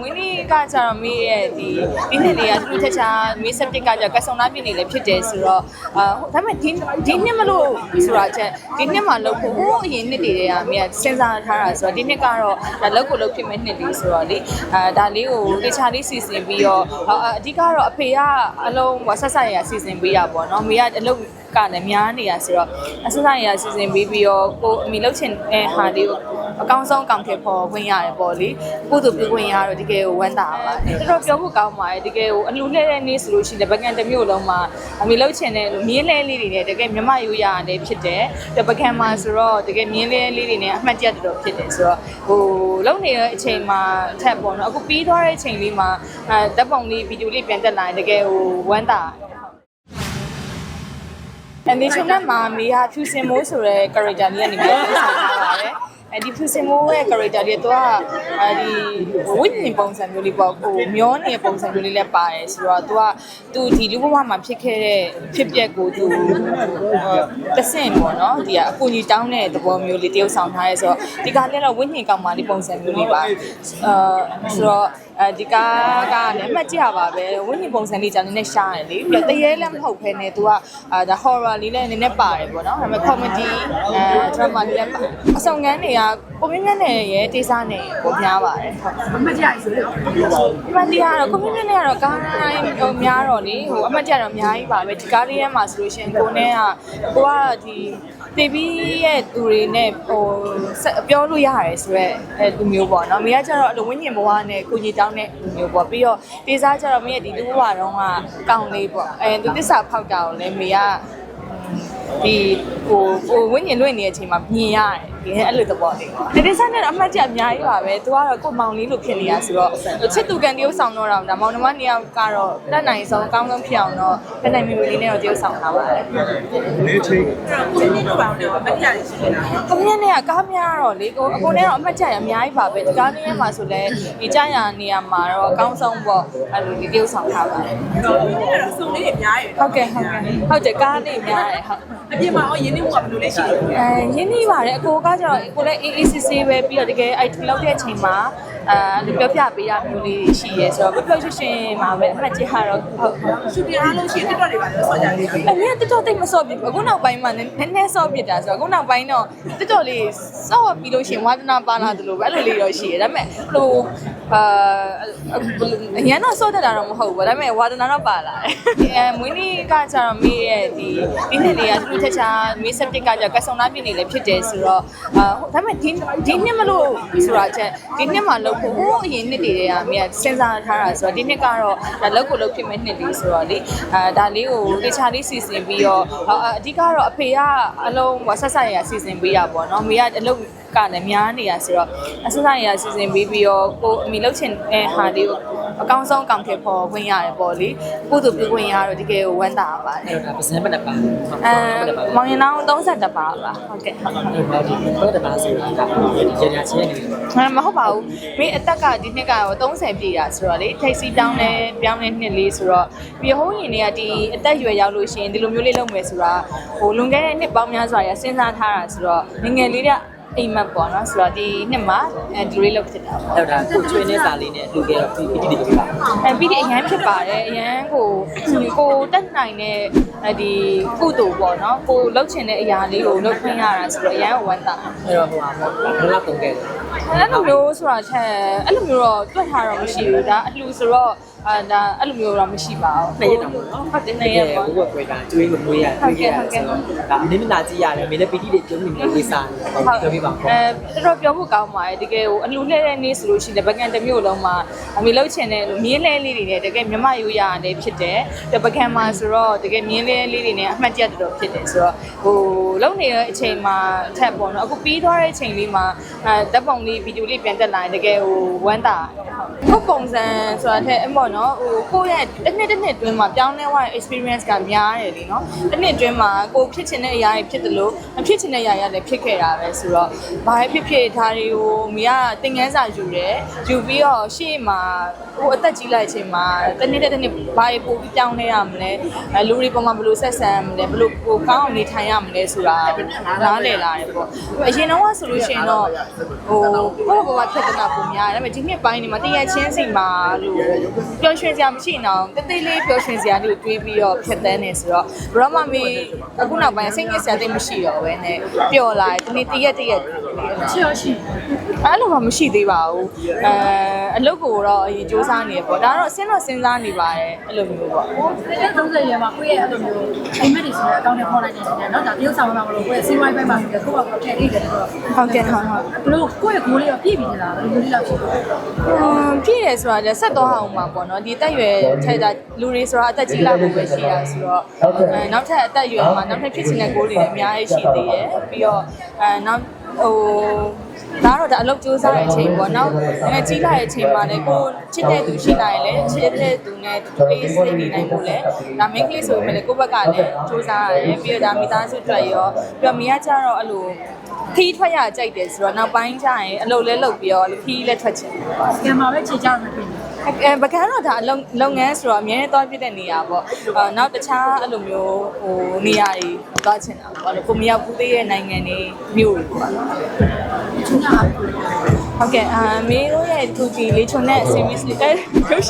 မွေးနေ့ကကျတော့မေးရဲ့ဒီဒီနှစ်လေးကသူတို့ထက်ချာမေး subject ကကျကဆုံသားပြည်နေလည်းဖြစ်တယ်ဆိုတော့အာဒါပေမဲ့ဒီဒီနှစ်မလို့ဆိုတာချက်ဒီနှစ်မှာလောက်ဖို့ဟိုးအရင်နှစ်တွေတည်းကမေးကစဉ်းစားထားတာဆိုတော့ဒီနှစ်ကတော့ဒါလောက်ကိုလောက်ဖြစ်မဲ့နှစ်လေးဆိုတော့လေအာဒါလေးကိုတခြားလေးစီစဉ်ပြီးတော့အဓိကတော့အဖေကအလုံးဟိုဆက်ဆက်ရစီစဉ်ပေးတာပေါ့နော်မေးကအလုံးကလည်းများနေရဆိုတော့အဆက်ဆက်ရစီစဉ်ပေးပြီးတော့ကိုအမိလောက်ချင်တဲ့ဟာလေးကို အကောင်းဆုံးကောင်ထည့်ဖို့ဝင်ရတယ်ပေါ့လေကုသိုလ်ပြုဝင်ရတော့တကယ်ကိုဝမ်းသာပါတယ်တော်တော်ပြောဖို့ကောင်းပါတယ်တကယ်ကိုအလူလှဲတဲ့နေ့ဆိုလို့ရှိရင်ပကံတစ်မျိုးလုံးမှာအမိလုပ်ချင်တဲ့မြင်းလဲလေးတွေနဲ့တကယ်မြမရိုးရရတယ်ဖြစ်တယ်တပကံမှာဆိုတော့တကယ်မြင်းလဲလေးတွေနဲ့အမှတ်တရတော်တော်ဖြစ်တယ်ဆိုတော့ဟိုလုံနေတဲ့အချိန်မှာထက်ပေါ့နော်အခုပြီးသွားတဲ့အချိန်လေးမှာအဲဓာတ်ပုံလေးဗီဒီယိုလေးပြန်တက်လာရင်တကယ်ဟိုဝမ်းသာတယ်အမေချုံနဲ့မာမီဟာဖြူစင်မိုးဆိုတဲ့ character လေးကနေပြီးတော့ဆက်ထားပါတယ် အဲဒီဖြူစင်မိုးရဲ့ character တွေသူကအဲဒီဝိညာဉ်ပုံစံမျိုးလေးပေါ့ဟိုမျောနေတဲ့ပုံစံမျိုးလေးလည်းပါတယ်ဆိုတော့သူကသူဒီလူဘဝမှာဖြစ်ခဲ့တဲ့ဖြစ်ပျက်ကိုသူတဆင့်ပေါ့နော်ဒီကအကူကြီးတောင်းတဲ့သဘောမျိုးလေးတရုပ်ဆောင်ထားရဲဆိုတော့ဒီကလည်းတော့ဝိညာဉ်ကောင်မလေးပုံစံမျိုးလေးပါအာဆိုတော့ အဲဒီကားကလည်းအမှတ်ကြရပါပဲဝိညာဉ်ပုံစံလေးကြောင့်နည်းနည်းရှားတယ်လေပြီးတော့တရေလည်းမဟုတ်ဘဲနဲ့ तू ကအာဒါ horror လေးလည်းနည်းနည်းပါတယ်ပေါ့နော်ဒါပေမဲ့ comedy အဲ drama လေးလည်းပါအဆောင်ငန်းတွေကကိုမင်းမြတ်နဲ့ရဲ့တေးစားနဲ့ကိုများပါတယ်ဟုတ်အမှတ်ကြရဆိုတော့အမှတ်တရတော့ကိုမင်းမြတ်နဲ့ကတော့ကားတိုင်းဟိုများတော့လေဟိုအမှတ်တရတော့အများကြီးပါပဲဒီကားလေးထဲမှာဆိုလို့ရှိရင်ကိုနဲ့ကကိုကဒီ တေဘီရဲ့သူတွေနဲ့ဟိုဆက်ပြောလို့ရတယ်ဆိုတော့အဲလူမျိုးပေါ့နော်မိကကျတော့အလိုဝင်းညင်ဘဝနဲ့ကိုကြီးတောင်းတဲ့လူမျိုးပေါ့ပြီးတော့တေးစားကျတော့မိရဲ့ဒီလူဘဝတော့ကကောင်းလေးပေါ့အဲသူတစ္ဆာဖောက်တာကိုလည်းမိကဒီဟိုဟိုဝင်းညင်လွင့်နေတဲ့အချိန်မှာမြင်ရတယ် ဒီအဲ့လိုသဘောလေးပေါ့တေးစားနဲ့အမှတ်တရအများကြီးပါပဲသူကတော့ကိုမောင်လေးလို့ဖြစ်နေရဆိုတော့ချစ်သူကန်တရုပ်ဆောင်တော့တာဒါမောင်နှမနှစ်ယောက်ကတော့တက်နိုင်ဆုံးအကောင်းဆုံးဖြစ်အောင်တော့တက်နိုင်မျိုးလေးနဲ့တော့တရုပ်ဆောင်ထားပါတယ်နေချင်းကိုင်းနေတော့ပါတော့အမှတ်ကြရရှိနေတာ။ကိုမြင့်နဲ့ကကားများတော့လေကိုအကုန်နဲ့တော့အမှတ်ကျရအများကြီးပါပဲဒီကားလေးထဲမှာဆိုလဲဒီကြာရနေရာမှာတော့အကောင်းဆုံးပေါ့အဲ့လိုဒီတရုပ်ဆောင်ထားပါတယ်တော့စုံလေးအများကြီး။ဟုတ်ကဲ့ဟုတ်ကဲ့ဟုတ်တယ်ကားလေးများတယ်ဟုတ်အပြင်မှာရင်းနှီးမှုကဘယ်လိုလဲရှိလဲအဲရင်းနှီးပါတယ်အကိုကကျတော့ကိုလည်း AACC ပဲပြီးတော့တကယ် IT လောက်တဲ့အချိန်မှာအဲပြောပြပေးရမျိုးလေးရှိရဲဆိုတော့ပြောပြရှင်မှာပဲအမှတ်ကြီးဟာတော့ဟုတ်ဟုတ်ရှူတင်အားလုံးရှိတက်တော့တွေပါလို့ဆော့ကြတယ်အမေကတော်တော်တိတ်မစော့ပြဘူးအခုနောက်ပိုင်းမှာနည်းနည်းစော့ပြတာဆိုတော့အခုနောက်ပိုင်းတော့တော်တော်လေးစော့ပြီးလို့ရှိရင်ဝါဒနာပါလာတယ်လို့ပဲအဲ့လိုလေးတော့ရှိရဒါပေမဲ့ဟို အာအရန်တော့စော့တတ်တာတော့မဟုတ်ဘူးဒါပေမဲ့ဝါဒနာတော့ပါလာတယ်အဲမွေးနေ့ကကျတော့မေးရဲ့ဒီဒီနှစ်လေးကသူတို့ချက်ချာမေးစက်တစ်ကကျတော့ကဆုံနာပြည့်နေလည်းဖြစ်တယ်ဆိုတော့အာဒါပေမဲ့ဒီဒီနှစ်မလို့ဆိုတာချက်ဒီနှစ်မှာလုပ်ဖို့ဟိုးအရင်နှစ်တွေတည်းကမေးကစဉ်းစားထားတာဆိုတော့ဒီနှစ်ကတော့ဒါလုပ်ကိုလုပ်ဖြစ်မဲ့နှစ်လေးဆိုတော့လေအာဒါလေးကိုတခြားလေးစီစဉ်ပြီးတော့အာအဓိကတော့အဖေကအလုံးဟိုဆက်ဆက်ရရစီစဉ်ပေးရပါတော့မေကအလုပ်ကလည်းများနေရဆိုတော့အဆက်ဆက်ရရစီစဉ်ပေးပြီးတော့ကိုအမိလုပ်ချင်တဲ့ဟာလေးကိုအကောင်းဆုံးကောင်ထည့်ဖို့ဝင်ရတယ်ပေါ့လေကုသိုလ်ပြုဝင်ရတော့တကယ်ကိုဝမ်းသာပါတယ်အဲ့ဒါပစံပတ်တက်ပါအဲမောင်ရင်လောင်း30ပါပါဟုတ်ကဲ့ဟုတ်အဲ့ဒါဒီပတ်တက်ပါဆိုတာကဒီရရချင်းနေအဲမဟုတ်ပါဘူးမင်းအသက်ကဒီနှစ်ကတော့30ပြည့်တာဆိုတော့လေထိတ်စီတောင်းလဲပြောင်းလဲနှစ်လေးဆိုတော့ပြီးဟိုးရင်တွေကဒီအသက်အရွယ်ရောက်လို့ရှိရင်ဒီလိုမျိုးလေးလုပ်မယ်ဆိုတာဟိုလွန်ခဲ့တဲ့နှစ်ပေါင်းများစွာရစဉ်းစားထားတာဆိုတော့ငယ်ငယ်လေးက အိမ်မက်ပေါ့နော်ဆိုတော့ဒီနှစ်မှာအဲဒီလိုလေးလုပ်ဖြစ်တာပေါ့အဲ့ဒါကိုချွေးနေစာလေးနဲ့လူခဲ့တော့ပီတိတွေပါအဲပြီးဒီအရန်ဖြစ်ပါတယ်အရန်ကိုကိုတက်နိုင်တဲ့အဲဒီကုသိုလ်ပေါ့နော်ကိုလှုပ်ချင်တဲ့အရာလေးကိုလှုပ်ခွင့်ရတာဆိုတော့အရန်ကိုဝမ်းသာအဲ့တော့ဟိုဟာဘယ်လောက်ကုန်ခဲ့လဲအဲ့လိုမျိုးဆိုတာချက်အဲ့လိုမျိုးတော့တွက်ထားတော့မရှိဘူးဒါအလှဆိုတော့ အာဒါအဲ့လိုမျိုးတော့မရှိပါဘူးနှစ်ရက်တော့ပေါ့နော်ဟုတ်တယ်နှစ်ရက်ပေါ့ဘုဘကွယ်တာကျွေးကိုမွေးရကျွေးရဆိုတော့ဒါအနည်းမနာကြည့်ရတယ်မင်းလည်းပီတိတွေကျုံးနေတဲ့ကိစ္စနဲ့ပြောပြပါဦးအဲတော်တော်ပြောဖို့ကောင်းပါတယ်တကယ်ဟိုအလှလှဲတဲ့နေ့ဆိုလို့ရှိရင်ပကံတစ်မျိုးလုံးမှာအမေလှုပ်ချင်တဲ့မြင်းလဲလေးတွေနဲ့တကယ်မြမရိုးရရတယ်ဖြစ်တယ်တပကံမှာဆိုတော့တကယ်မြင်းလဲလေးတွေနဲ့အမှတ်တရတော်တော်ဖြစ်တယ်ဆိုတော့ဟိုလုံနေတဲ့အချိန်မှာထက်ပေါ့နော်အခုပြီးသွားတဲ့အချိန်လေးမှာအဲဓာတ်ပုံလေးဗီဒီယိုလေးပြန်တက်လာရင်တကယ်ဟိုဝမ်းသာဟုတ်ပုံစံဆိုတာထက်အမောနော်ဟိုကိုယ့်ရဲ့တစ်နှစ်တစ်နှစ်အတွင်းမှာပြောင်းလဲသွားတဲ့ experience ကများတယ်လीနော်တစ်နှစ်အတွင်းမှာကိုဖြစ်ချင်တဲ့အရာတွေဖြစ်တယ်လို့မဖြစ်ချင်တဲ့အရာတွေလည်းဖြစ်ခဲ့တာပဲဆိုတော့ဘာပဲဖြစ်ဖြစ်ဒါတွေကိုမိကသင်ငန်းစာယူတယ်ယူပြီးတော့ရှေ့မှာဟိုအသက်ကြီးလိုက်တဲ့အချိန်မှာတစ်နှစ်တစ်နှစ်ဘာတွေပို့ပြီးပြောင်းလဲရမလဲအဲလူတွေပေါ်မှာဘယ်လိုဆက်ဆံရမလဲဘယ်လိုကိုကောင်းအောင်နေထိုင်ရမလဲဆိုတာနားလည်လာတယ်ပေါ့အရင်တော့ဆိုလို့ရှိရင်တော့ဟိုကိုယ့်ဘဝဖြတ်တနာပုံများတယ်ဒါပေမဲ့ဒီနှစ်ပိုင်းဒီမှာတည့်ရချင်း ချင်းစီမှာလို့ပျော်ရွှင်စရာမရှိအောင်တသေးလေးပျော်ရွှင်စရာလေးကိုတွေးပြီးတော့ဖြတ်သန်းနေဆိုတော့ဘရောမမီအခုနောက်ပိုင်းစိတ်ညစ်စရာတိတ်မရှိတော့ဘဲနဲ့ပျော်လာတယ်ဒီနေ့တရက်တရက် ချောရှိ အဲ့လိုမှမရှိသေးပါဘူးအဲအလုပ်ကိုတော့အရင်စူးစမ်းနေရပေါ့ဒါတော့စဉ်းတော့စဉ်းစားနေပါတယ်အဲ့လိုမျိုးပေါ့ ကိုယ်30ရွယ်မှာကိုယ့်ရဲ့အဲ့လိုမျိုးအိမ်မက်တွေဆိုတဲ့အကောင့်တွေခေါ်လိုက်နေတယ်เนาะဒါတရုပ်ဆောင်မှာမလို့ကိုယ့်ရဲ့စီးပွားရေးဘက်မှာဆိုတော့ကိုယ့်ဘာကိုထည့်လိုက်တယ်ဆိုတော့ ဟုတ်ကဲ့ဟုတ်ဟုတ် ဘလို့ကိုယ့်ရဲ့ဂိုးလေးတော့ပြည့်ပြီလားဘယ်လိုလေးလောက်ရှိလဲอืมပြည့်တယ်ဆိုတာလည်းဆက်သွားအောင်ပါပေါ့နော်ဒီတက်ရွယ်ထက်တာလူတွေဆိုတာအသက်ကြီးလာဖို့ပဲရှိတာဆိုတော့အဲနောက်ထပ်အသက်ရွယ်မှာနောက်ထပ်ဖြစ်ချင်တဲ့ goal တွေလည်းအများကြီးရှိသေးတယ်ပြီးတော့အဲနောက်ဟိုဒါတော့ဒါအလုပ်စူးစမ်းတဲ့အချိန်ပေါ့နောက်ငယ်ကြီးလာတဲ့အချိန်မှာလည်းကိုချစ်တဲ့သူရှိလာရင်လည်းချစ်တဲ့သူနဲ့တူတူလေးစိတ်နေနိုင်ဖို့လည်းဒါ main ကလေးဆိုပေမဲ့လည်းကိုယ့်ဘက်ကလည်းစူးစမ်းရတယ်ပြီးတော့ဒါမိသားစုအတွက်ရောပြီးတော့မိကကြတော့အဲ့လို ခီးထွက်ရကြိုက်တယ်ဆိုတော့နောက်ပိုင်းကျရင်အလုပ်လဲလုပ်ပြီးတော့ခီးလဲထွက်ချင်တယ်ကံမှာပဲခြေချမှာဖြစ်နေအဲပကန်းတော့ဒါအလုပ်လုပ်ငန်းဆိုတော့အများနဲ့သွားပြတဲ့နေရာပေါ့အာနောက်တခြားအဲ့လိုမျိုးဟိုနေရာတွေသွားချင်တာပေါ့အဲ့လိုကိုမရောက်ဘူးသေးတဲ့နိုင်ငံတွေမြို့တွေပေါ့ချင်းညာဟုတ်ကဲ့အာမေတို့ရဲ့ 2G လေးချုံတဲ့ series လေးအဲရုပ်ရှင်